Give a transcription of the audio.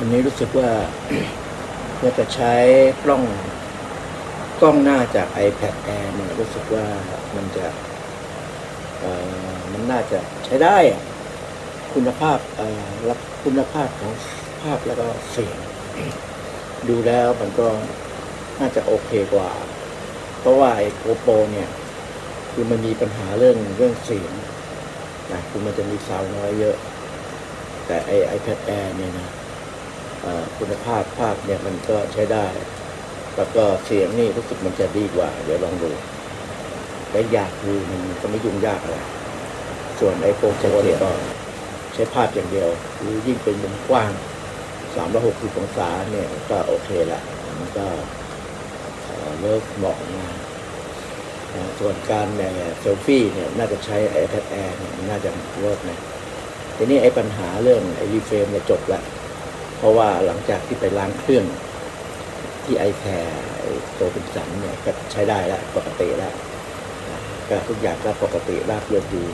อันนี้รู้สึกว่าว่าจะใช้กล้องกล้องหน้าจาก iPad Air เนี่ยรู้สึกว่ามันจะมันน่าจะใช้ได้ คุณภาพรับคุณภาพของภาพแล้วก็เสียง ดูแล้วมันก็น่าจะโอเคกว่า เพราะว่าไอ้ GoPro เนี่ย คือมันมีปัญหาเรื่องเรื่องเสียงนะคือมันจะมีซาวน์น้อยเยอะ แต่ไอ้ iPad Air เนี่ยนะ คุณภาพภาพเนี่ยมันก็ใช้ได้ แล้วก็เสียงนี่รู้สึกมันจะดีกว่า เดี๋ยวลองดูและยากคือมันก็ไม่ยุ่งยากอะไร ส่วนไอโฟนโเนี่ยก็ใช้ภาพอย่างเดียวหรือยิ่งเป็นมุมกว้าง360องศาเนี่ย ก็โอเคละมันก็เลิกเหมาะงานส่วนการเอ่อเซลฟี่เนี่ยน่าจะใช้ iPad Air เนี่ยน่าจะเวิร์กนะทีนี้ไอ้ปัญหาเรื่องไอ้รีเฟรมเนี่ยจบละ เพราะว่าหลังจากที่ไปล้างเครื่องที่ไอแคร์ตัวเป็นสันเนี่ยก็ใช้ได้แล้วปกติแล้วก็ทุกอย่างก็ปกติราบเรียบดี